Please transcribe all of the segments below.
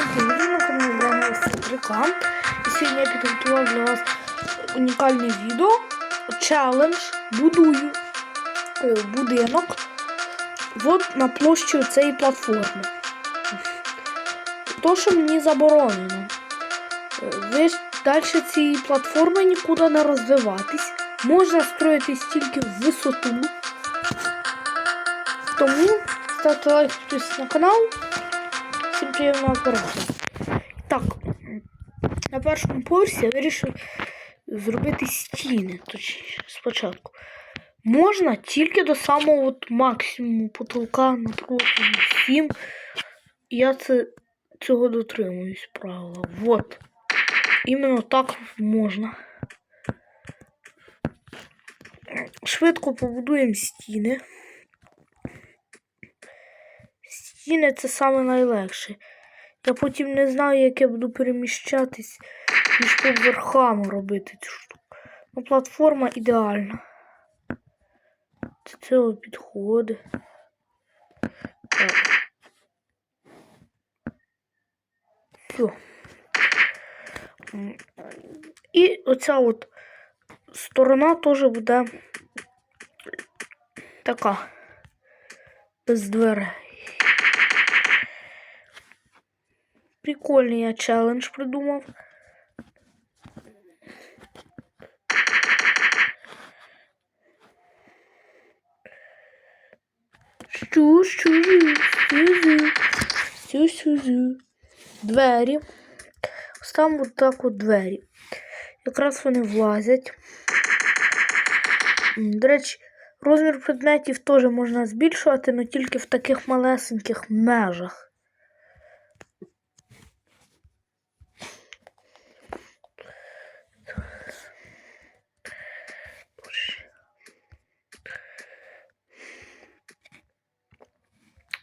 Всім привіт, на каналі Грана Стрика. І сьогодні я підготував для вас унікальне відео. Челендж будую будинок от на площі цієї платформи. То, що мені заборонено. Е, Ви ж далі цієї платформи нікуди не розвиватись. Можна строїтись тільки в висоту. Тому ставте лайк підписуйтесь на канал. Всім приємного. Так, на першому поверсі я вирішив зробити стіни точніше, спочатку. Можна тільки до самого от максимуму потолка напроти 7. Я це, цього дотримуюсь правила. Вот. Іменно так можна. Швидко побудуємо стіни. Стіни це саме найлегше. Я потім не знаю, як я буду переміщатись між поверхами робити цю штуку. Ну, платформа ідеальна. Це цього підходить. Так. Все. І оця от сторона теж буде така. Без дверей. Прикольний я челендж придумав. Що, що, сюзю, сю, сюзю. Двері. Там от так от двері. Якраз вони влазять. До речі, розмір предметів теж можна збільшувати, але тільки в таких малесеньких межах.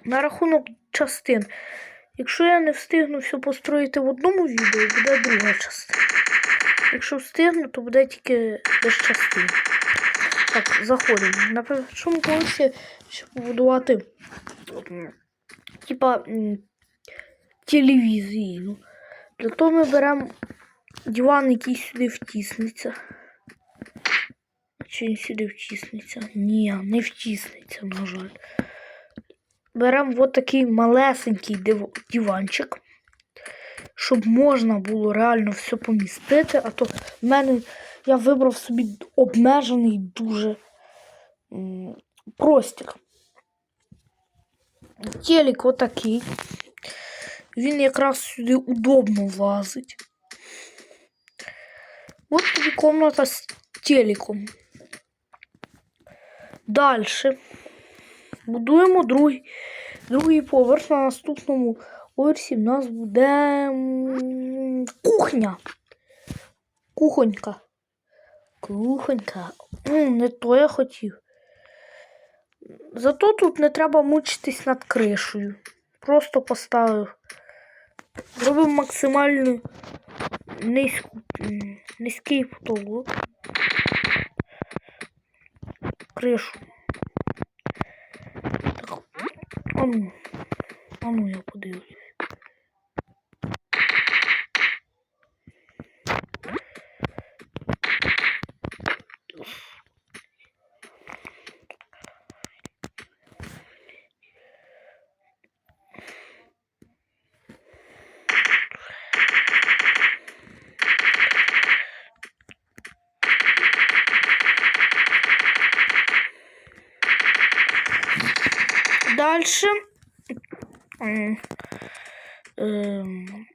На рахунок частин. Якщо я не встигну все построїти в одному відео, буде друга частина. Якщо встигну, то буде тільки без частин. Так, заходимо. На першому поверсі щоб побудувати типа телевізійну. Для того ми беремо диван, який сюди втіснеться. Чи він сюди втіснеться? Ні, не втіснеться, на жаль. Беремо от такий малесенький диванчик, щоб можна було реально все помістити. А то в мене я вибрав собі обмежений дуже простір. Телек отакий. Він якраз сюди удобно влазить. От тобі комната з телеком. Дальше. Будуємо другий, другий поверх. На наступному поверсі в нас буде кухня. Кухонька. Кухонька. Не то я хотів. Зато тут не треба мучитись над кришею. Просто поставив. Зробив максимально низьку, низький потолок. Кришу. Так, а ну, а ну я подивлюсь. Дальше м, ем,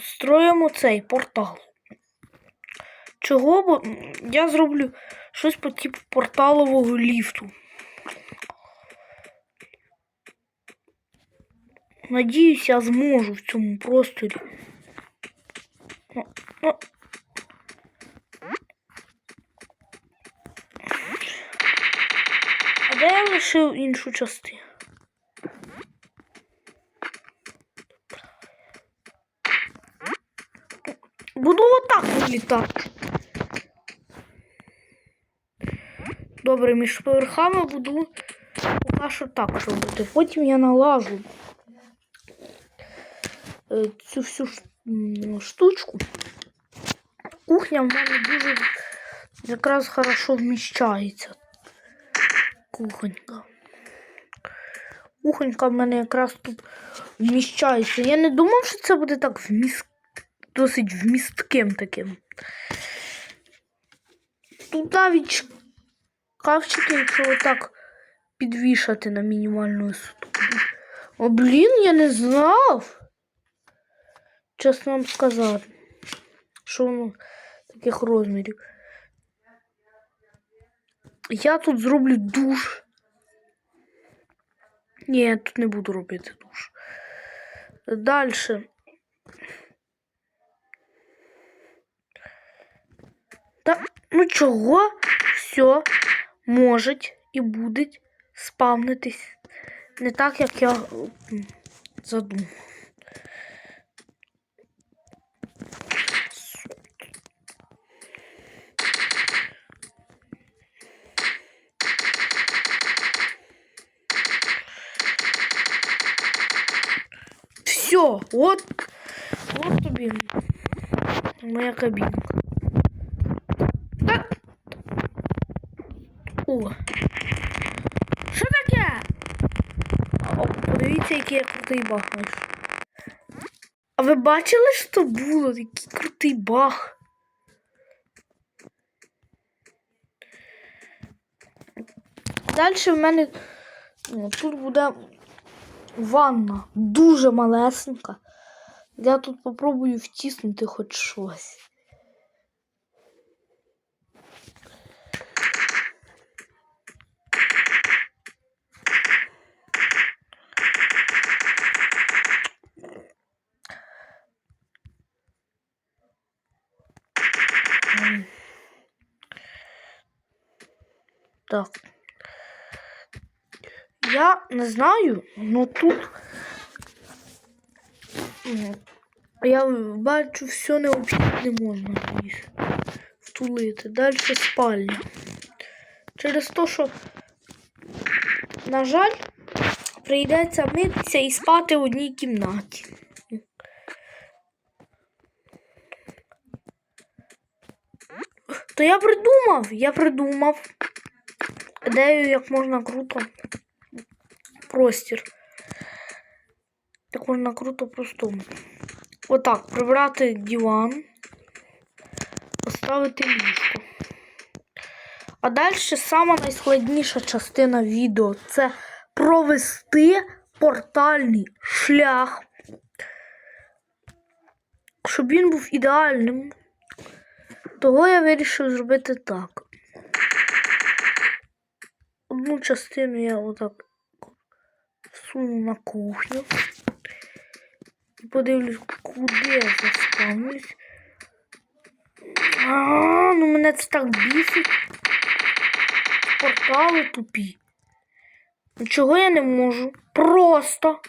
строїмо цей портал. Чого? Бо я зроблю щось по типу порталового ліфту. Надіюсь, я зможу в цьому просторі. А де я лишив іншу частину? Буду вилітати. Добре, між поверхами буду поки що так робити. Потім я налажу. е, цю всю штучку, кухня в мене дуже якраз хорошо вміщається. Кухонька. Кухонька в мене якраз тут вміщається. Я не думав, що це буде так вміст... досить вмістким таким. Тут навіть шкафчики, якщо отак підвішати на мінімальну висоту. О, блін, я не знав. Чесно вам сказати, що воно таких розмірів. Я тут зроблю душ. Ні, я тут не буду робити душ. Далі. Ну чого все може і буде спавнитись не так, як я задумав. Все, от, от тобі моя кабінка. О. Що таке? О, подивіться, який я крутий баг знайшов. А ви бачили, що було? Який крутий баг. Далі в мене ну, тут буде ванна дуже малесенька. Я тут попробую втиснути хоч щось. Так. Я не знаю, но тут я бачу все необхідне можна втулити. Далі спальня. Через те, що, на жаль, прийдеться митися і спати в одній кімнаті. То я придумав, я придумав ідею, як можна круто простір. Так можна круто просто. Отак, прибрати диван, поставити ліжко. А далі сама найскладніша частина відео це провести портальний шлях, щоб він був ідеальним. Того я вирішив зробити так. Одну частину я отак всуну на кухню. І подивлюсь, куди я заспавнюсь. А, ну мене це так бісить. Портали тупі. Чого я не можу? Просто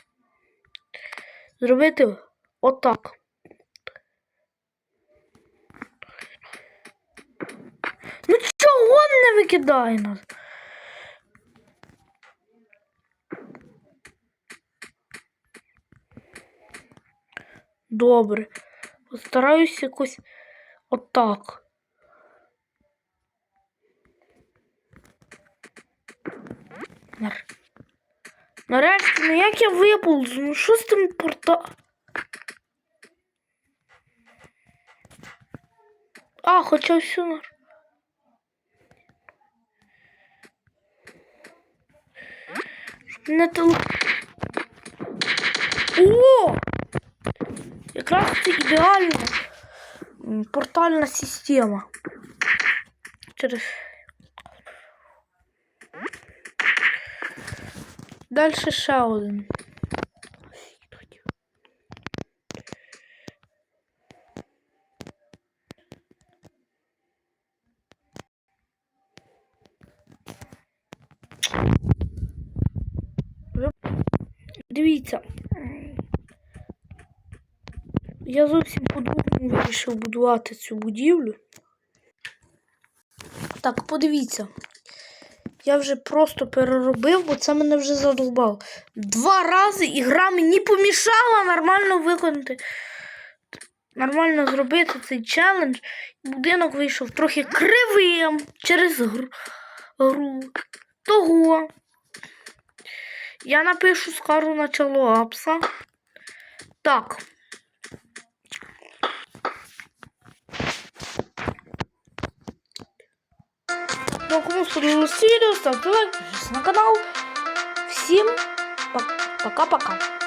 зробити отак. Ну чого не викидає нас? Добре. Постараюсь якось отак. Нар... Нарешті, ну як я виповзу? Ну що з тим порта... А, хоча все нар... Не тел... О! Якраз це ідеальна м, портальна система. Через. Далі ще один. Дивіться. Я зовсім по-другому вирішив будувати цю будівлю. Так, подивіться. Я вже просто переробив, бо це мене вже задовбало. Два рази і гра мені помішала нормально виконати. Нормально зробити цей челендж. Будинок вийшов трохи кривим через гру. гру. Того. Я напишу скаргу на чоло апса. Так. Ну, кому сподобалось ставте лайк, підписуйтесь на канал. Всім пока-пока.